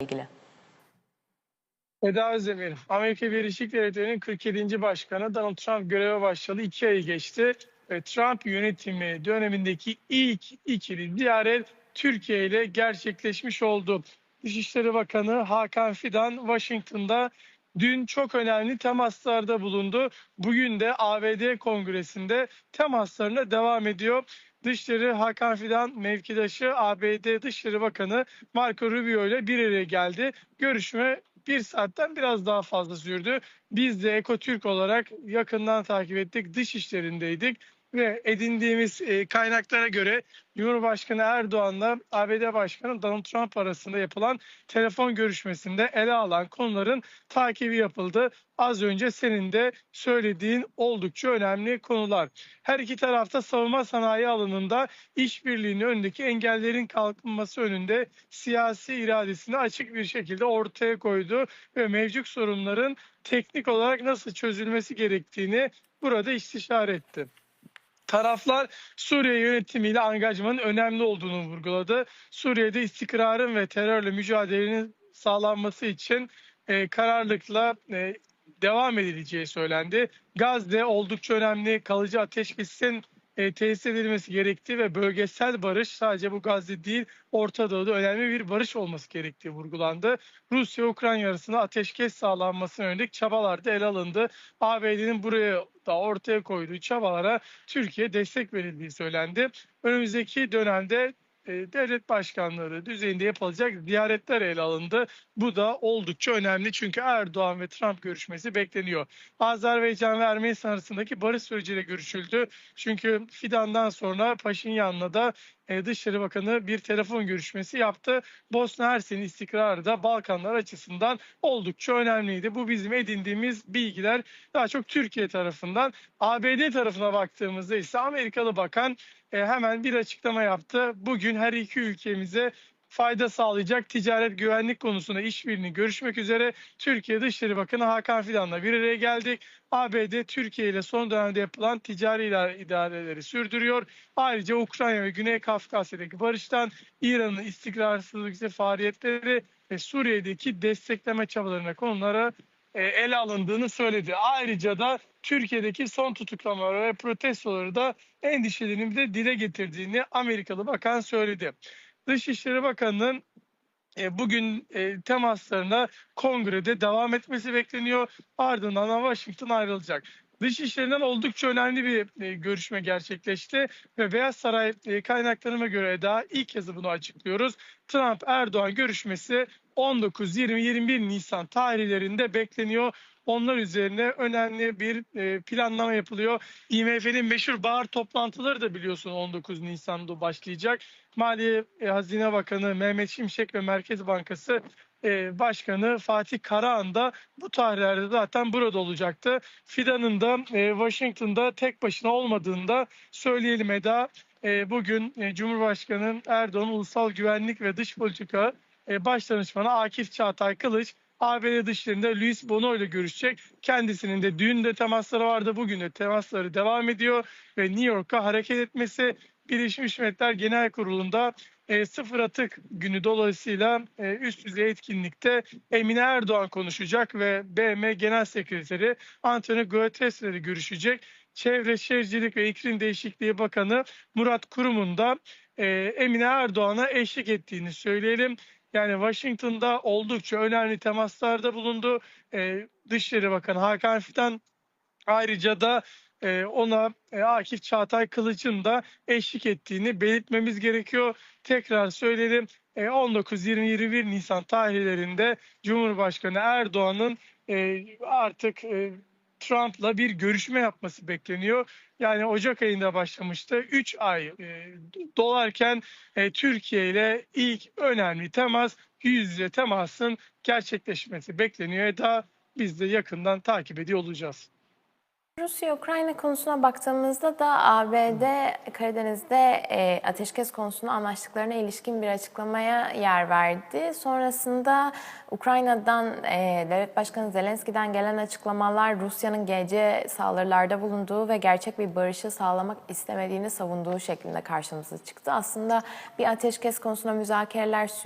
ilgili. Eda Özdemir, Amerika Birleşik Devletleri'nin 47. Başkanı Donald Trump göreve başladı. iki ayı geçti. Ve Trump yönetimi dönemindeki ilk ikili ziyaret Türkiye ile gerçekleşmiş oldu. Dışişleri Bakanı Hakan Fidan Washington'da dün çok önemli temaslarda bulundu. Bugün de ABD Kongresi'nde temaslarına devam ediyor. Dışişleri Hakan Fidan mevkidaşı ABD Dışişleri Bakanı Marco Rubio ile bir araya geldi. Görüşme bir saatten biraz daha fazla sürdü. Biz de Ekotürk olarak yakından takip ettik. Dış işlerindeydik ve edindiğimiz e, kaynaklara göre Cumhurbaşkanı Erdoğan'la ABD Başkanı Donald Trump arasında yapılan telefon görüşmesinde ele alan konuların takibi yapıldı. Az önce senin de söylediğin oldukça önemli konular. Her iki tarafta savunma sanayi alanında işbirliğinin önündeki engellerin kalkınması önünde siyasi iradesini açık bir şekilde ortaya koydu ve mevcut sorunların teknik olarak nasıl çözülmesi gerektiğini burada istişare etti. Taraflar Suriye yönetimiyle angajmanın önemli olduğunu vurguladı. Suriye'de istikrarın ve terörle mücadelenin sağlanması için e, kararlılıkla e, devam edileceği söylendi. Gazze oldukça önemli kalıcı ateşkesin e, tesis edilmesi gerektiği ve bölgesel barış sadece bu Gazze değil Orta Doğu'da önemli bir barış olması gerektiği vurgulandı. Rusya Ukrayna arasında ateşkes sağlanmasına yönelik çabalar da ele alındı. ABD'nin buraya da ortaya koyduğu çabalara Türkiye destek verildiği söylendi. Önümüzdeki dönemde devlet başkanları düzeyinde yapılacak ziyaretler ele alındı. Bu da oldukça önemli çünkü Erdoğan ve Trump görüşmesi bekleniyor. Azerbaycan ve Ermenistan arasındaki barış süreciyle görüşüldü. Çünkü Fidan'dan sonra Paşinyan'la da e, Dışişleri Bakanı bir telefon görüşmesi yaptı. Bosna Hersek'in istikrarı da Balkanlar açısından oldukça önemliydi. Bu bizim edindiğimiz bilgiler daha çok Türkiye tarafından. ABD tarafına baktığımızda ise Amerikalı bakan e, hemen bir açıklama yaptı. Bugün her iki ülkemize fayda sağlayacak ticaret güvenlik konusunda işbirliğini görüşmek üzere Türkiye Dışişleri Bakanı Hakan Fidan'la bir araya geldik. ABD Türkiye ile son dönemde yapılan ticari idareleri sürdürüyor. Ayrıca Ukrayna ve Güney Kafkasya'daki barıştan İran'ın istikrarsızlık faaliyetleri ve Suriye'deki destekleme çabalarına konulara e, ele alındığını söyledi. Ayrıca da Türkiye'deki son tutuklamaları ve protestoları da endişelerini de dile getirdiğini Amerikalı bakan söyledi. Dışişleri Bakanı'nın e, bugün e, temaslarına kongrede devam etmesi bekleniyor. Ardından da Washington ayrılacak. Dışişlerinden oldukça önemli bir e, görüşme gerçekleşti ve Beyaz Saray kaynaklarıma göre daha ilk kez bunu açıklıyoruz. Trump-Erdoğan görüşmesi 19-20-21 Nisan tarihlerinde bekleniyor. Onlar üzerine önemli bir e, planlama yapılıyor. IMF'nin meşhur bahar toplantıları da biliyorsun 19 Nisan'da başlayacak. Maliye e, Hazine Bakanı Mehmet Şimşek ve Merkez Bankası e, Başkanı Fatih Karahan da bu tarihlerde zaten burada olacaktı. Fidan'ın da Washington'da tek başına olmadığını da söyleyelim Eda. Bugün Cumhurbaşkanı Erdoğan Ulusal Güvenlik ve Dış Politika e, Başdanışmanı Akif Çağatay Kılıç ABD dışlarında Luis Bono ile görüşecek. Kendisinin de dün de temasları vardı. Bugün de temasları devam ediyor ve New York'a hareket etmesi Birleşmiş Milletler Genel Kurulu'nda e, sıfır atık günü dolayısıyla e, üst düzey etkinlikte Emine Erdoğan konuşacak ve BM Genel Sekreteri Antonio Guterres ile görüşecek. Çevre Şehircilik ve İklim Değişikliği Bakanı Murat Kurum'un da e, Emine Erdoğan'a eşlik ettiğini söyleyelim. Yani Washington'da oldukça önemli temaslarda bulundu. E, Dışişleri Bakanı Hakan Fidan ayrıca da e, ona e, Akif Çağatay Kılıç'ın da eşlik ettiğini belirtmemiz gerekiyor. Tekrar söyleyelim. E, 19-20-21 Nisan tarihlerinde Cumhurbaşkanı Erdoğan'ın e, artık e, Trump'la bir görüşme yapması bekleniyor. Yani Ocak ayında başlamıştı. 3 ay e, dolarken e, Türkiye ile ilk önemli temas yüz yüze temasın gerçekleşmesi bekleniyor. Daha biz de yakından takip ediyor olacağız. Rusya-Ukrayna konusuna baktığımızda da ABD Karadeniz'de e, ateşkes konusunda anlaştıklarına ilişkin bir açıklamaya yer verdi. Sonrasında Ukrayna'dan e, Devlet Başkanı Zelenski'den gelen açıklamalar Rusya'nın GC saldırılarda bulunduğu ve gerçek bir barışı sağlamak istemediğini savunduğu şeklinde karşımıza çıktı. Aslında bir ateşkes konusunda müzakereler sürüyor.